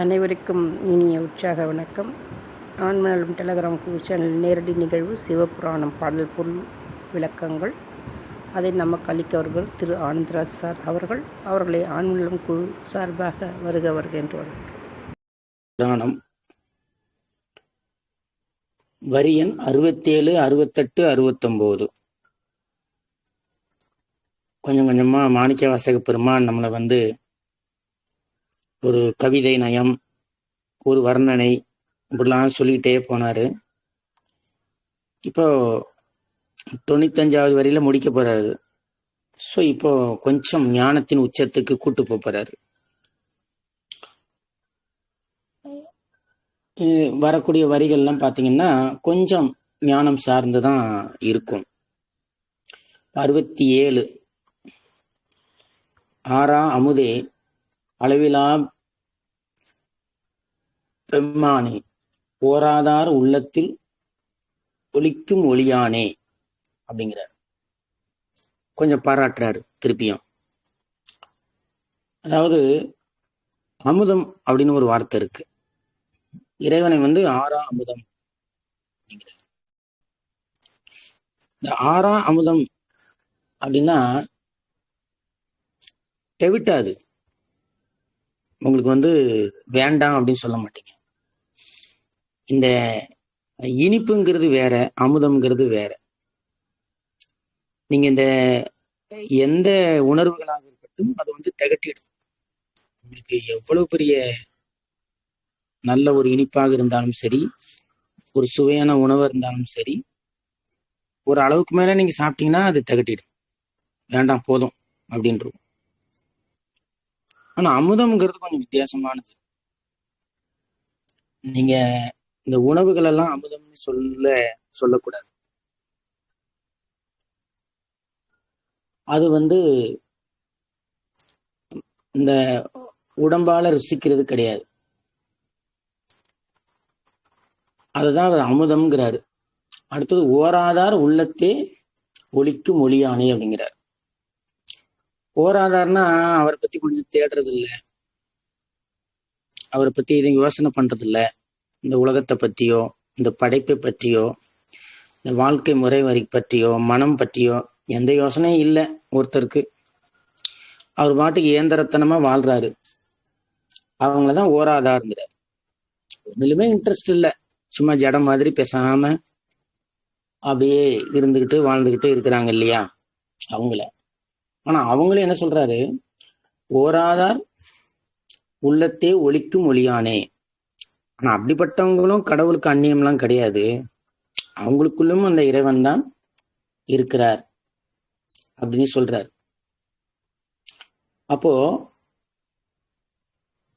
அனைவருக்கும் இனிய உற்சாக வணக்கம். ஆண்மனலும் டெலகிராம் சேனல் நேரடி நிகழ்வு சிவபுராணம் பாடல் பொருள் விளக்கங்கள். அதை நமக்கு அளிக்கவர்கள் திரு ஆனந்தராஜ் சார் அவர்கள். அவர்களை ஆண்மனலம் குழு சார்பாக வருக வருக என்று புராணம் வரியன் அறுபத்தேழு அறுபத்தெட்டு அறுபத்தொம்போது. கொஞ்சம் கொஞ்சமாக மாணிக்க வாசக பெருமான் நம்மளை வந்து ஒரு கவிதை நயம் ஒரு வர்ணனை இப்படிலாம் சொல்லிக்கிட்டே போனாரு. இப்போ தொண்ணூத்தஞ்சாவது வரையில முடிக்க போறாரு. ஸோ இப்போ கொஞ்சம் ஞானத்தின் உச்சத்துக்கு கூட்டு போறாரு. வரக்கூடிய வரிகள்லாம் பார்த்தீங்கன்னா கொஞ்சம் ஞானம் சார்ந்து தான் இருக்கும். அறுபத்தி ஏழு. ஆறா அமுதே அளவிலா பெம்மானே போராதார் உள்ளத்தில் ஒலிக்கும் ஒளியானே அப்படிங்கிறார். கொஞ்சம் பாராட்டுறாரு திருப்பியும். அதாவது அமுதம் அப்படின்னு ஒரு வார்த்தை இருக்கு. இறைவனை வந்து ஆறா அமுதம் அப்படிங்கிறார். இந்த ஆறா அமுதம் அப்படின்னா தெவிட்டாது. உங்களுக்கு வந்து வேண்டாம் அப்படின்னு சொல்ல மாட்டீங்க. இந்த இனிப்புங்கிறது வேற அமுதம்ங்கிறது வேற. நீங்க இந்த எந்த உணர்வுகளாக இருக்கட்டும் அது வந்து திகட்டிடும். உங்களுக்கு எவ்வளவு பெரிய நல்ல ஒரு இனிப்பாக இருந்தாலும் சரி ஒரு சுவையான உணவு இருந்தாலும் சரி ஒரு அளவுக்கு மேல நீங்க சாப்பிட்டீங்கன்னா அது திகட்டிடும். வேண்டாம் போதும் அப்படின்றோம். ஆனா அமுதம்ங்கிறது கொஞ்சம் வித்தியாசமானது. நீங்க இந்த உணவுகள் எல்லாம் அமுதம்னு சொல்ல சொல்லக்கூடாது. அது வந்து இந்த உடம்பால ருசிக்கிறது கிடையாது. அதுதான் அமுதம்ங்கிறாரு. அடுத்தது ஓராதார் உள்ளத்தே ஒழிக்கும் ஒளியானே அப்படிங்கிறார். ஓராதார்னா அவரை பத்தி கொஞ்சம் தேடுறது இல்ல அவரை பத்தி எதுவும் யோசனை பண்றது இல்ல இந்த உலகத்தை பற்றியோ இந்த படைப்பை பற்றியோ இந்த வாழ்க்கை முறை வரி பற்றியோ மனம் பற்றியோ எந்த யோசனையும் இல்லை ஒருத்தருக்கு. அவர் பாட்டுக்கு இயந்திரத்தனமா வாழ்றாரு. அவங்களதான் ஓராதாருங்கிறார். ஒன்றிலுமே இன்ட்ரெஸ்ட் இல்லை. சும்மா ஜடம் மாதிரி பேசாம அப்படியே இருந்துகிட்டு வாழ்ந்துகிட்டு இருக்கிறாங்க இல்லையா? அவங்கள. ஆனா அவங்களே என்ன சொல்றாரு? ஓராதார் உள்ளத்தே ஒழிக்கும் ஒளியானே. ஆனா அப்படிப்பட்டவங்களும் கடவுளுக்கு அந்நியம்லாம் கிடையாது. அவங்களுக்குள்ளும் அந்த இறைவன் தான் இருக்கிறார் அப்படின்னு சொல்றார். அப்போ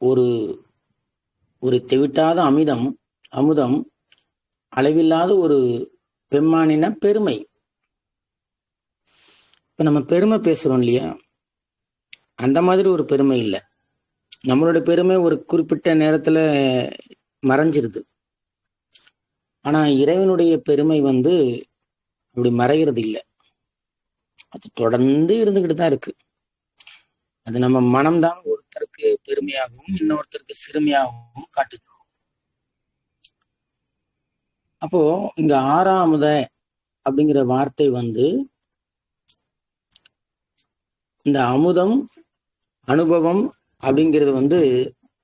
ஒரு ஒரு தெவிட்டாத அமிதம் அமுதம் அளவில்லாத ஒரு பெம்மானின பெருமை. இப்ப நம்ம பெருமை பேசுறோம் இல்லையா? அந்த மாதிரி ஒரு பெருமை இல்லை. நம்மளோட பெருமை ஒரு குறிப்பிட்ட நேரத்துல மறைஞ்சிருது. ஆனா இறைவனுடைய பெருமை வந்து அப்படி மறைகிறது இல்லை அது தொடர்ந்து இருந்துகிட்டு தான் இருக்கு. அது நம்ம மனம்தான் ஒருத்தருக்கு பெருமையாகவும் இன்னொருத்தருக்கு சிறுமையாகவும் காட்டுது அப்போ இங்க ஆறாமத அப்படிங்கிற வார்த்தை வந்து இந்த அமுதம் அனுபவம் அப்படிங்கிறது வந்து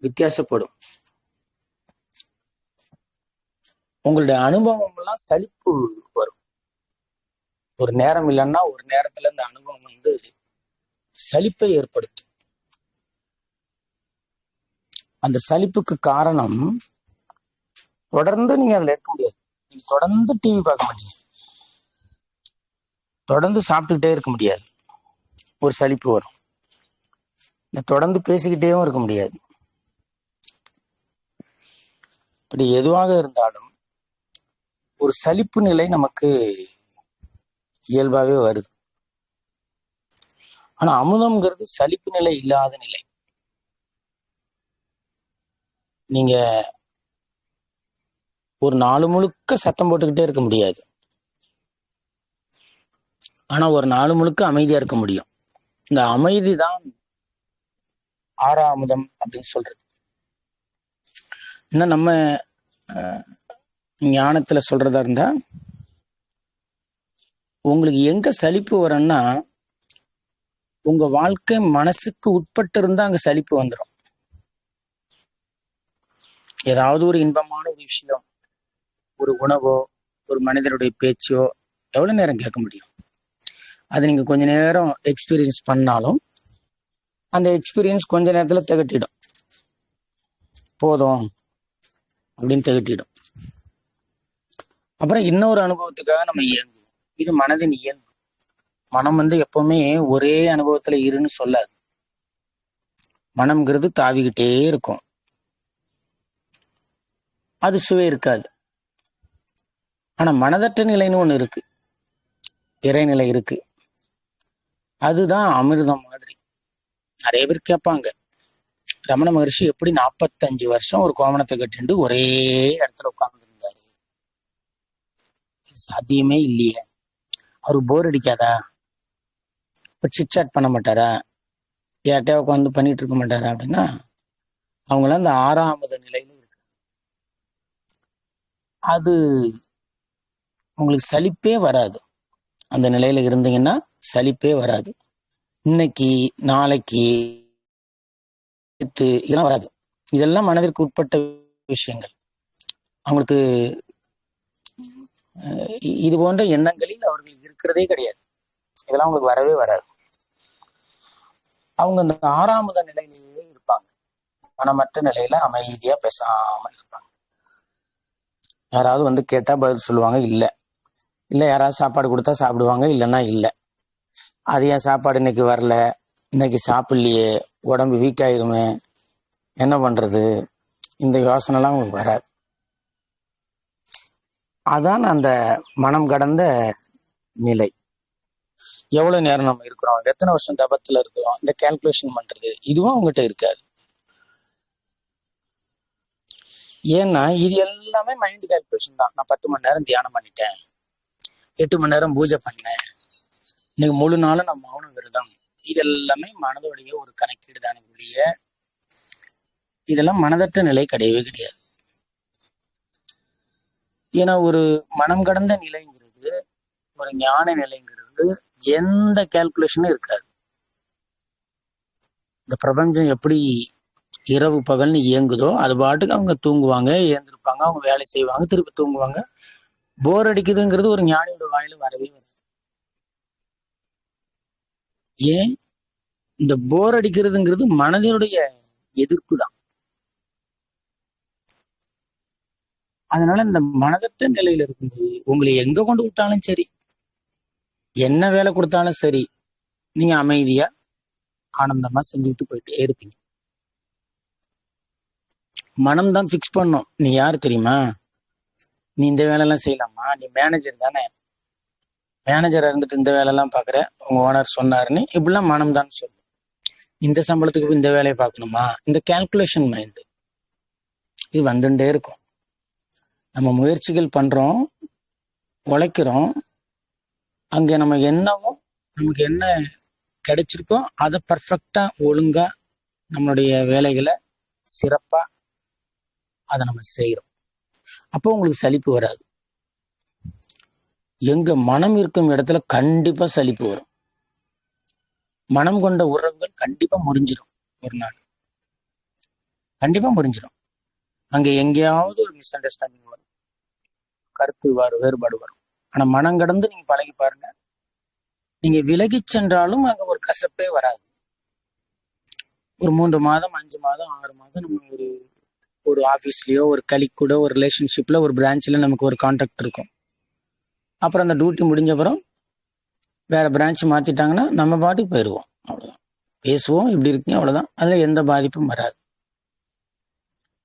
வித்தியாசப்படும். உங்களுடைய அனுபவம் எல்லாம் சலிப்பு வரும். ஒரு நேரம் இல்லைன்னா ஒரு நேரத்துல இந்த அனுபவம் வந்து சலிப்பை ஏற்படுத்தும். அந்த சலிப்புக்கு காரணம் தொடர்ந்து நீங்க அதுல இருக்க முடியாது. நீங்க தொடர்ந்து டிவி பார்க்க மாட்டீங்க. தொடர்ந்து சாப்பிட்டுக்கிட்டே இருக்க முடியாது. ஒரு சலிப்பு வரும். தொடர்ந்து பேசிக்கிட்டேவும் இருக்க முடியாது. இப்படி எதுவாக இருந்தாலும் ஒரு சலிப்பு நிலை நமக்கு இயல்பாவே வருது. ஆனா அமுதம்ங்கிறது சலிப்பு நிலை இல்லாத நிலை. நீங்க ஒரு நாலு முழுக்க சத்தம் போட்டுக்கிட்டே இருக்க முடியாது. ஆனா ஒரு நாலு முழுக்க அமைதியா இருக்க முடியும். இந்த அமைதி தான் ஆறாமுதம் அப்படின்னு சொல்றது. இன்னும் நம்ம அஹ், ஞானத்துல சொல்றதா இருந்தா உங்களுக்கு எங்க சலிப்பு வரும்னா உங்க வாழ்க்கை மனசுக்கு உட்பட்டு இருந்தா அங்க சலிப்பு வந்துடும் ஏதாவது ஒரு இன்பமான ஒரு விஷயம் ஒரு உணவோ ஒரு மனிதனுடைய பேச்சோ எவ்வளவு நேரம் கேட்க முடியும்? அது நீங்க கொஞ்ச நேரம் எக்ஸ்பீரியன்ஸ் பண்ணாலும் அந்த எக்ஸ்பீரியன்ஸ் கொஞ்ச நேரத்துல திகட்டிடும். போதும் அப்படின்னு திகட்டிடும். அப்புறம் இன்னொரு அனுபவத்துக்காக நம்ம இயங்குவோம். இது மனதின் இயல்பு. மனம் வந்து எப்பவுமே ஒரே அனுபவத்துல இருன்னு சொல்லாது. மனம்ங்கிறது தாவிக்கிட்டே இருக்கும். அது சுவை இருக்காது. ஆனா மனதற்ற நிலைன்னு ஒண்ணு இருக்கு. இறைநிலை இருக்கு. அதுதான் அமிர்தம் மாதிரி. நிறைய பேர் கேட்பாங்க. ரமண மகரிஷி எப்படி நாற்பத்தஞ்சு வருஷம் ஒரு கோமணத்தை கட்டிண்டு ஒரே இடத்துல உட்கார்ந்து சாத்தியமே இல்லையே. அவர் போர் அடிக்காதா? இப்போ சிட்சாட் பண்ண மாட்டாரா? யார்கிட்டயா உட்காந்து பண்ணிட்டு இருக்க மாட்டாரா அப்படின்னா அவங்களாம் அந்த ஆறாவது நிலையில இருக்கு அது உங்களுக்கு சலிப்பே வராது. அந்த நிலையில இருந்தீங்கன்னா சலிப்பே வராது. இன்னைக்கு நாளைக்கு இதெல்லாம் வராது. இதெல்லாம் மனதிற்கு உட்பட்ட விஷயங்கள். அவங்களுக்கு இது போன்ற எண்ணங்களில் அவர்கள் இருக்கிறதே கிடையாது. இதெல்லாம் அவங்களுக்கு வரவே வராது. அவங்க அந்த ஆறாமத நிலையிலேயே இருப்பாங்க. மனமற்ற நிலையில அமைதியா பேசாம இருப்பாங்க. யாராவது வந்து கேட்டா பதில் சொல்லுவாங்க இல்ல. இல்ல யாராவது சாப்பாடு கொடுத்தா சாப்பிடுவாங்க இல்லைன்னா இல்ல. அது ஏன் சாப்பாடு இன்னைக்கு வரல? இன்னைக்கு சாப்பிடலையே. உடம்பு வீக் ஆயிருமே. என்ன பண்றது? இந்த யோசனைலாம் அவங்களுக்கு வராது. அதான் அந்த மனம் கடந்த நிலை. எவ்வளவு நேரம் நம்ம இருக்கிறோம்? எத்தனை வருஷம் தபத்துல இருக்கிறோம்? இந்த கால்குலேஷன் பண்றது இதுவும் அவங்ககிட்ட இருக்காது. ஏன்னா இது எல்லாமே மைண்ட் கால்குலேஷன் தான். நான் பத்து மணி நேரம் தியானம் பண்ணிட்டேன். எட்டு மணி நேரம் பூஜை பண்ணேன். இன்னைக்கு முழு நாளும் நான் மௌன விரதம் இது எல்லாமே மனதோடைய ஒரு கணக்கீடு தானே ஒழிய இதெல்லாம் மனதற்ற நிலை கிடையவே கிடையாது. ஏன்னா ஒரு மனம் கடந்த நிலைங்கிறது ஒரு ஞான நிலைங்கிறது எந்த கால்குலேஷனும் இருக்காது. இந்த பிரபஞ்சம் எப்படி இரவு பகல்னு இயங்குதோ அது பாட்டுக்கு அவங்க தூங்குவாங்க ஏந்திருப்பாங்க அவங்க வேலை செய்வாங்க திருப்பி தூங்குவாங்க. போர் அடிக்குதுங்கிறது ஒரு ஞானியோட வாயில வரவே வராது. ஏன்? இந்த போர் அடிக்கிறதுங்கிறது மனதினுடைய எதிர்ப்பு தான். அதனால இந்த மனதற்ற நிலையில இருக்கும்போது உங்களை எங்க கொண்டு விட்டாலும் சரி என்ன வேலை கொடுத்தாலும் சரி நீங்க அமைதியா ஆனந்தமா செஞ்சுக்கிட்டு போயிட்டே இருப்பீங்க. மனம் தான் ஃபிக்ஸ் பண்ணும். நீ யாரு தெரியுமா? நீ இந்த வேலையெல்லாம் செய்யலாமா? நீ மேனேஜர் தானே. மேனேஜரா இருந்துட்டு இந்த வேலையெல்லாம் பாக்குற. உங்க ஓனர் சொன்னாருன்னு இப்படிலாம் மனம் தான் சொல்லும். இந்த சம்பளத்துக்கு இந்த வேலையை பார்க்கணுமா? இந்த கால்குலேஷன் மைண்டு இது வந்துட்டே இருக்கும். நம்ம முயற்சிகள் பண்றோம் உழைக்கிறோம் அங்க நம்ம என்னவோ நமக்கு என்ன கிடைச்சிருக்கோ அதை பர்ஃபெக்டா ஒழுங்கா நம்மளுடைய வேலைகளை சிறப்பா அதை நம்ம செய்யறோம் அப்போ உங்களுக்கு சலிப்பு வராது. எங்க மனம் இருக்கும் இடத்துல கண்டிப்பா சலிப்பு வரும். மனம் கொண்ட உறவுகள் கண்டிப்பா முறிஞ்சிடும் ஒரு நாள். கண்டிப்பா முறிஞ்சிடும் அங்க எங்கேயாவது ஒரு மிஸ் அண்டர்ஸ்டாண்டிங் வரும். கருத்து வேறு வேறுபாடு வரும். ஆனா மனம் கடந்து நீங்க பழகி பாருங்க. நீங்க விலகி சென்றாலும் அங்க ஒரு கசப்பே வராது. ஒரு மூன்று மாதம் அஞ்சு மாதம் ஆறு மாதம் நம்ம ஒரு ஒரு ஆஃபீஸ்லயோ ஒரு கலிக்கூட ஒரு ரிலேஷன்ஷிப்ல ஒரு பிரான்ச்ல நமக்கு ஒரு கான்டாக்ட் இருக்கும். அப்புறம் அந்த டியூட்டி முடிஞ்ச அப்புறம் வேற பிரான்ச் மாத்திட்டாங்கன்னா நம்ம பாட்டுக்கு போயிடுவோம் அவ்வளவுதான். பேசுவோம் இப்படி இருக்கீங்க அவ்வளவுதான். அதுல எந்த பாதிப்பும் வராது.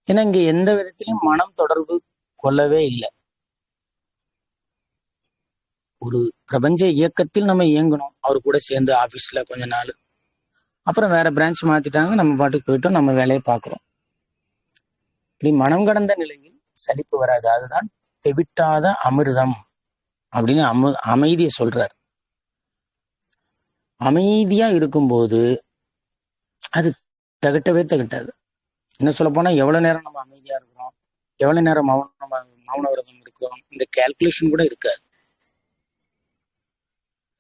ஏன்னா இங்க எந்த விதத்திலையும் மனம் தொடர்பு கொள்ளவே இல்லை. ஒரு பிரபஞ்ச இயக்கத்தில் நம்ம இயங்கணும். அவர் கூட சேர்ந்து ஆபீஸ்ல கொஞ்ச நாள். அப்புறம் வேற பிரான்ச் மாத்திட்டாங்க. நம்ம பாட்டுக்கு போயிட்டோம். நம்ம வேலையை பார்க்குறோம். இப்படி மனம் கடந்த நிலையில் சலிப்பு வராது. அதுதான் தெவிட்டாத அமிர்தம் அப்படின்னு அமு அமைதியை சொல்றார். அமைதியா இருக்கும்போது அது தகட்டவே தகட்டாது. என்ன சொல்ல போனா எவ்வளவு நேரம் நம்ம அமைதியா இருக்கிறோம்? எவ்வளவு நேரம் மௌன மௌன விரதம் இருக்கிறோம்? இந்த கால்குலேஷன் கூட இருக்காது.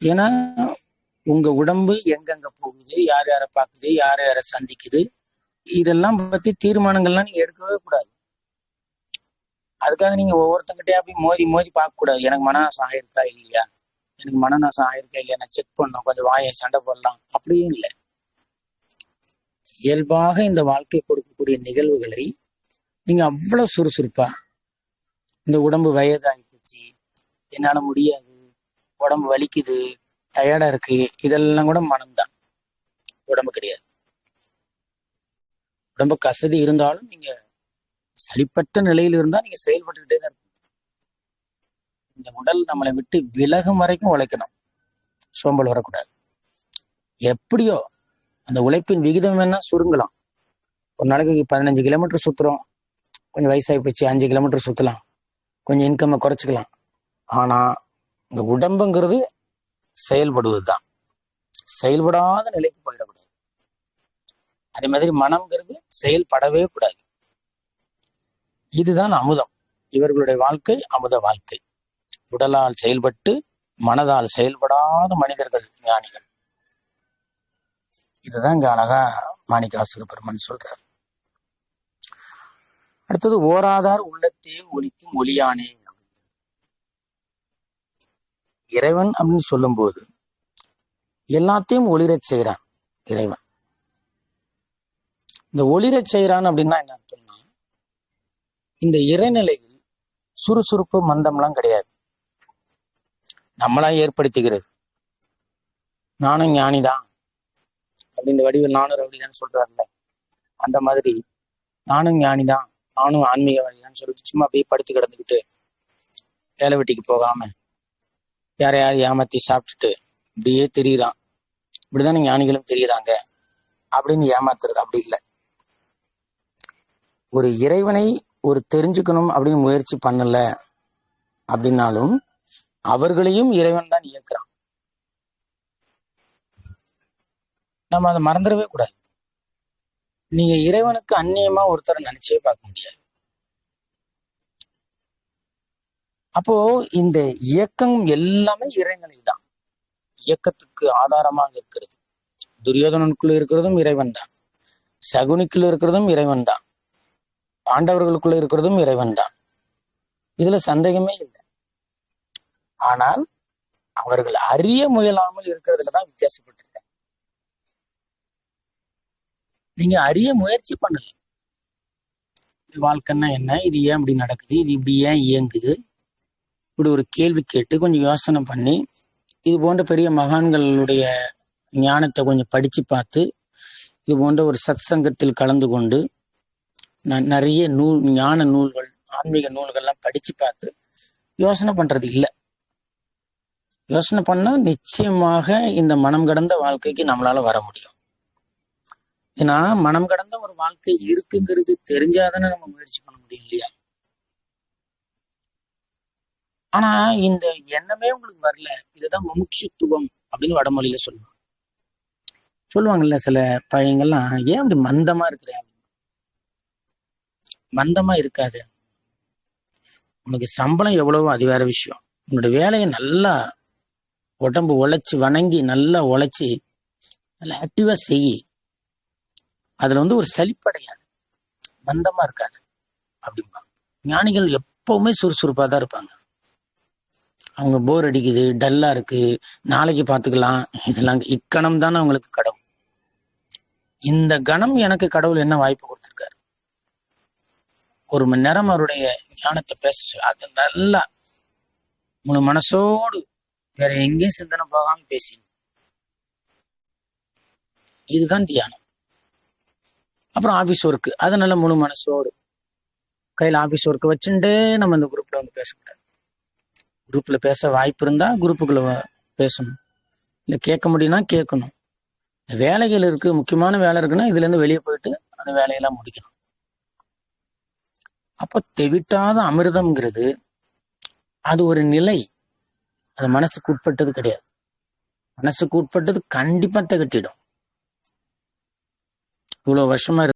ஏன்னா உங்க உடம்பு எங்கெங்க போகுது யார் யாரை பார்க்குது யார் யாரை சந்திக்குது இதெல்லாம் பத்தி தீர்மானங்கள்லாம் நீங்க எடுக்கவே கூடாது. அதுக்காக நீங்க ஒவ்வொருத்தங்கிட்டயா போய் மோதி மோதி பார்க்க கூடாது. எனக்கு மனநாசம் ஆயிருக்கா இல்லையா? எனக்கு மனநாசம் ஆயிருக்கா இல்லையா? நான் செக் பண்ணும் கொஞ்சம் வாயை சண்டை போடலாம். அப்படியும் இல்லை. இயல்பாக இந்த வாழ்க்கை கொடுக்கக்கூடிய நிகழ்வுகளை நீங்க அவ்வளவு சுறுசுறுப்பா இந்த உடம்பு வயதாகி போச்சு என்னால முடியாது உடம்பு வலிக்குது டயர்டா இருக்கு. இதெல்லாம் கூட மனம்தான். உடம்பு கிடையாது. உடம்பு கசதி இருந்தாலும் நீங்க சரிப்பட்ட நிலையில் இருந்தா நீங்க செயல்பட்டுக்கிட்டே தான் இருக்கணும். இந்த உடல் நம்மளை விட்டு விலகும் வரைக்கும் உழைக்கணும். சோம்பல் வரக்கூடாது. எப்படியோ அந்த உழைப்பின் விகிதம் வேணா சுருங்கலாம். ஒரு நாளைக்கு பதினஞ்சு கிலோமீட்டர் சுத்துறோம். கொஞ்சம் வயசாகி போச்சு அஞ்சு கிலோமீட்டர் சுத்தலாம். கொஞ்சம் இன்கம்மை குறைச்சிக்கலாம். ஆனா இந்த உடம்புங்கிறது செயல்படுவது தான் செயல்படாத நிலைக்கு போயிடக்கூடாது. அதே மாதிரி மனம்ங்கிறது செயல்படவே கூடாது. இதுதான் அமுதம். இவர்களுடைய வாழ்க்கை அமுத வாழ்க்கை. உடலால் செயல்பட்டு மனதால் செயல்படாத மனிதர்கள் ஞானிகள். இதுதான் இங்க அழகா மாணிக்காசுக பெருமன் சொல்றார். அடுத்தது ஓராதார் உள்ளத்தே ஒலிக்கும் ஒளியானே இறைவன் அப்படின்னு சொல்லும்போது எல்லாத்தையும் ஒளிரச் செய்கிறான் இறைவன். இந்த ஒளிரச் செய்கிறான் அப்படின்னா என்ன அர்த்தம்னா இந்த இறைநிலையில் சுறுசுறுப்பு மந்தம்லாம் கிடையாது. நம்மளா ஏற்படுத்திக்கிறது. நானும் ஞானிதான். அப்படி இந்த வடிவில் நானும் ரவுடிதான் சொல்றாருல்ல. அந்த மாதிரி நானும் ஞானிதான். நானும் ஆன்மீகவாதிதான் சொல்லிட்டு சும்மா அப்படியே படுத்து கிடந்துக்கிட்டு வேலை வெட்டிக்கு போகாம யாரையாவது ஏமாத்தி சாப்பிட்டுட்டு இப்படியே தெரியுறான். இப்படிதானே ஞானிகளும் தெரியுறாங்க. அப்படின்னு ஏமாத்துறது அப்படி இல்லை. ஒரு இறைவனை ஒரு தெரிஞ்சுக்கணும் அப்படின்னு முயற்சி பண்ணல அப்படின்னாலும் அவர்களையும் இறைவன் தான் இயக்குறான். நம்ம அதை மறந்துடவே கூடாது. நீங்க இறைவனுக்கு அந்நியமா ஒருத்தரை நினைச்சே பார்க்க முடியாது. அப்போ இந்த இயக்கம் எல்லாமே இறைநிலை தான். இயக்கத்துக்கு ஆதாரமாக இருக்கிறது. துரியோதனனுக்குள்ள இருக்கிறதும் இறைவன் தான். சகுனிக்குள்ள இருக்கிறதும் இறைவன் தான். பாண்டவர்களுக்குள்ள இருக்கிறதும் இறைவன் தான். இதுல சந்தேகமே இல்லை. ஆனால் அவர்கள் அறிய முயலாமல் இருக்கிறதுல தான் வித்தியாசப்பட்டிருக்காங்க. நீங்க அறிய முயற்சி பண்ணல. வாழ்க்கைன்னா என்ன? இது ஏன் இப்படி நடக்குது? இது இப்படி ஏன் இயங்குது? இப்படி ஒரு கேள்வி கேட்டு கொஞ்சம் யோசனை பண்ணி இது போன்ற பெரிய மகான்களுடைய ஞானத்தை கொஞ்சம் படிச்சு பார்த்து இது போன்ற ஒரு சத் சங்கத்தில் கலந்து கொண்டு ந- நிறைய நூல் ஞான நூல்கள் ஆன்மீக நூல்கள்லாம் படிச்சு பார்த்து யோசனை பண்றது இல்லை. யோசனை பண்ணா நிச்சயமாக இந்த மனம் கடந்த வாழ்க்கைக்கு நம்மளால வர முடியும். ஏன்னா மனம் கடந்த ஒரு வாழ்க்கை இருக்குங்கிறது தெரிஞ்சாதானே நம்ம முயற்சி பண்ண முடியும் இல்லையா? ஆனா இந்த எண்ணமே உங்களுக்கு வரல. இதுதான் முமுட்சுத்துவம் அப்படின்னு வடமொழியில சொல்லுவாங்க. சொல்லுவாங்கல்ல சில பையங்கள்லாம் ஏன் அப்படி மந்தமா இருக்கிற? மந்தமா இருக்காது. உனக்கு சம்பளம் எவ்வளவோ அது வேற விஷயம். உன்னோட வேலையை நல்லா உடம்பு உழைச்சி வணங்கி நல்லா உழைச்சி நல்லா ஆக்டிவா செய். அதுல வந்து ஒரு சலிப்படையாது மந்தமா இருக்காது. அப்படிம்பாங்க. ஞானிகள் எப்பவுமே சுறுசுறுப்பா தான் இருப்பாங்க. அவங்க போர் அடிக்குது டல்லா இருக்கு. நாளைக்கு பார்த்துக்கலாம் இதெல்லாம் இக்கணம் தானே அவங்களுக்கு கடவுள். இந்த கணம் எனக்கு கடவுள் என்ன வாய்ப்பு கொடுத்துருக்காரு? ஒரு மணி நேரம் அவருடைய ஞானத்தை பேச அது நல்லா முழு மனசோடு வேற எங்கேயும் சிந்தனை போகாம பேசி இதுதான் தியானம். அப்புறம் ஆபீஸ் ஒர்க் அதனால நல்ல முழு மனசோடு கையில ஆபீஸ் ஒர்க் வச்சுட்டு நம்ம இந்த குரூப்ல வந்து பேசக்கூடாது. குரூப்பில் பேச வாய்ப்பு இருந்தால் குரூப்புக்குள்ள பேசணும். இல்லை கேட்க முடியும்னா கேட்கணும். வேலைகள் இருக்கு முக்கியமான வேலை இருக்குன்னா இதுல இருந்து வெளியே போயிட்டு அந்த வேலையெல்லாம் முடிக்கணும். அப்போ தெவிட்டாத அமிர்தம்ங்கிறது அது ஒரு நிலை. அது மனசுக்கு உட்பட்டது கிடையாது. மனசுக்கு உட்பட்டது கண்டிப்பா தகட்டிடும். இவ்வளவு வருஷமா